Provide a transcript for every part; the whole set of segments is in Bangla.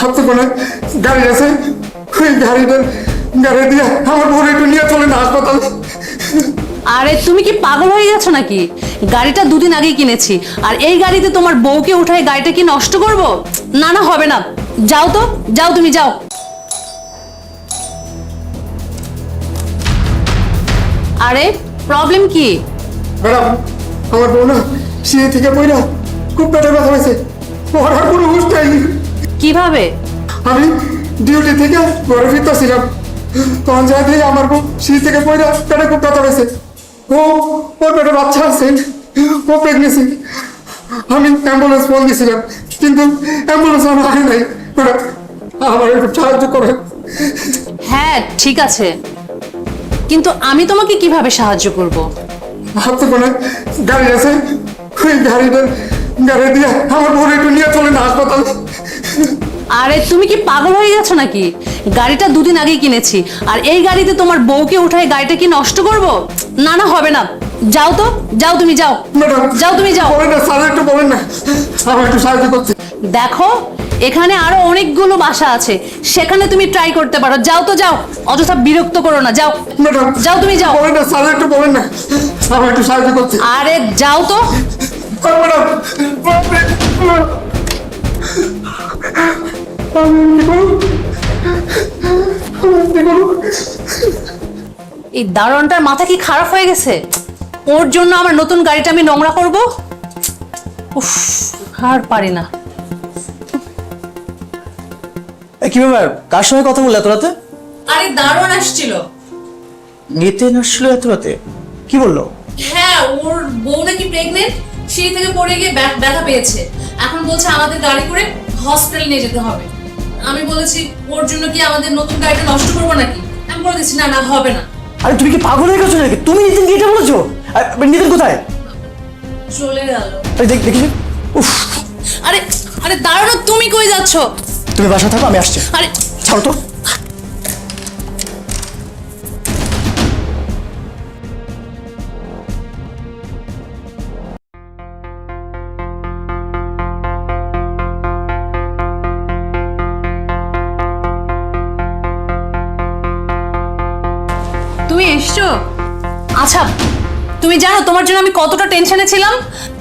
হাতে কোনো গাড়ি আছে ওই গাড়িটা গাড়ি দিয়ে আমার বোন একটু নিয়ে চলে না হাসপাতালে। আরে তুমি কি পাগল হয়ে গেছো নাকি? গাড়িটা দুদিন আগেই কিনেছি আর এই গাড়িতে তোমার বউকে উঠায় গাড়িটা কি নষ্ট করব? না না হবে না। যাও তো যাও তুমি যাও। আরে প্রবলেম কি? ম্যাডাম আমার বউ না সিঁড়ি থেকে পড়া খুব পেটে ব্যথা হয়েছে। ওর আর কোনো হুশ নাই কীভাবে? আমি ডিউটি থেকে ঘরে ফিরতেছিলাম। তখন যা দিয়ে আমার বউ সিঁড়ি থেকে পড়া পেটে খুব ব্যথা হয়েছে ও ওর পেটে বাচ্চা আছে। ও প্রেগনেন্সি আমি অ্যাম্বুলেন্স ফোন দিয়েছিলাম কিন্তু অ্যাম্বুলেন্স আমার আগে নাই। আমার একটু সাহায্য করে। হ্যাঁ ঠিক আছে। কিন্তু আমি তোমাকে কীভাবে সাহায্য করব? হাতে কোনো গাড়ি আছে। ওই গাড়িটা গাড়ি দিয়ে আমার বোন একটু নিয়ে চলে না হাসপাতালে। আরে তুমি কি পাগল হয়ে গেছো নাকি? গাড়িটা দুদিন আগেই কিনেছি। আর এই গাড়িতে তোমার বউকে উঠায় গাড়িটা কি নষ্ট করব? না না হবে না। যাও তো যাও তুমি যাও। যাও তুমি যাও। বলেন না স্যার একটু বলেন না। আমার একটু সাহায্য করতে দেখো এখানে আরও অনেকগুলো বাসা আছে। সেখানে তুমি ট্রাই করতে পারো। যাও তো যাও। অযথা বিরক্ত করো না যাও। যাও তুমি যাও। বলেন না স্যার একটু বলেন না। একটু সাহায্য আরে যাও তো। এই দারোয়ানটার মাথা কি খারাপ হয়ে গেছে? ওর জন্য আমার নতুন গাড়িটা আমি নোংরা করব? উফ আর পারি না। কি ব্যাপার? কার সঙ্গে কথা বললে এত রাতে? আরে দারোয়ান আসছিল। নিতেন আসছিল এত রাতে? কি বলল? হ্যাঁ ওর বউ নাকি প্রেগনেন্ট সিঁড়ি থেকে পড়ে গিয়ে ব্যথা পেয়েছে। এখন বলছে আমাদের গাড়ি করে হসপিটাল নিয়ে যেতে হবে। আমি বলেছি ওর জন্য কি আমাদের নতুন গাড়িটা নষ্ট করব নাকি? আমি বলে দিচ্ছি না না হবে না। আরে তুমি কি পাগল হয়ে গেছো নাকি? তুমি নিতিনকে এটা বলেছ? আর নিতিন কোথায়? চলে গেল। আরে দেখ দেখি উফ। আরে আরে দাঁড়ানো তুমি কই যাচ্ছ? তুমি বাসা থাকো আমি আসছি। আরে ছাড়ো তো। তুমি এসছো? আচ্ছা তুমি জানো তোমার জন্য আমি কতটা টেনশনে ছিলাম?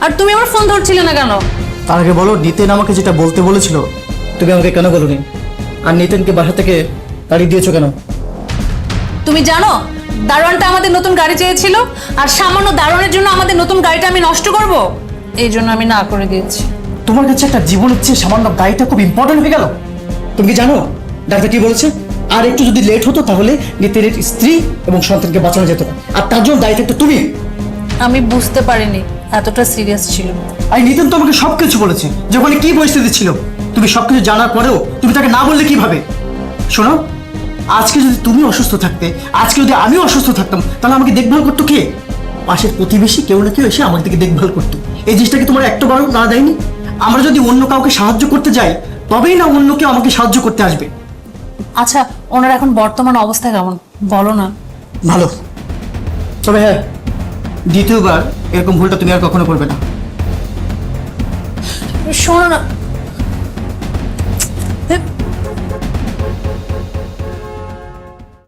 আর তুমি আমার ফোন ধরছিলে না কেন? তার আগে বলো নিতেন আমাকে যেটা বলতে বলেছিল। তুমি আমাকে কেন বলোনি? আর নিতেনকে বাসা থেকে গাড়ি দিয়েছ কেন? তুমি জানো দারোয়ানটা আমাদের নতুন গাড়ি চেয়েছিল আর সামান্য দারোয়ানের জন্য আমাদের নতুন গাড়িটা আমি নষ্ট করব? এই জন্য আমি না করে দিয়েছি। তোমার কাছে একটা জীবনের চেয়ে সামান্য গাড়িটা খুব ইম্পর্টেন্ট হয়ে গেল। তুমি কি জানো? ডাক্তার কি বলেছে? আর একটু যদি লেট হতো তাহলে নিতেনের স্ত্রী এবং সন্তানকে বাঁচানো যেত। না। আর তার জন্য দায়িত্ব তো তুমি। আমি বুঝতে পারিনি এতটা সিরিয়াস ছিল। আর নিতেন তো আমাকে সবকিছু বলেছে যে ওখানে কি পরিস্থিতি ছিল? তুমি সবকিছু জানার পরেও তুমি তাকে না বললে কীভাবে? শোনো আজকে যদি তুমি অসুস্থ থাকতে আজকে যদি আমিও অসুস্থ থাকতাম তাহলে আমাকে দেখভাল করতো কে? পাশের প্রতিবেশী কেউ না কেউ এসে আমার দিকে দেখভাল করতো। এই জিনিসটা কি তোমার একটা বারও না দেয়নি? আমরা যদি অন্য কাউকে সাহায্য করতে যাই তবেই না অন্য কেউ আমাকে সাহায্য করতে আসবে। আচ্ছা ওনার এখন বর্তমান অবস্থা কেমন? বলো না। ভালো। তবে হ্যাঁ দ্বিতীয়বার এরকম ভুলটা তুমি আর কখনো করবে না। শোনো না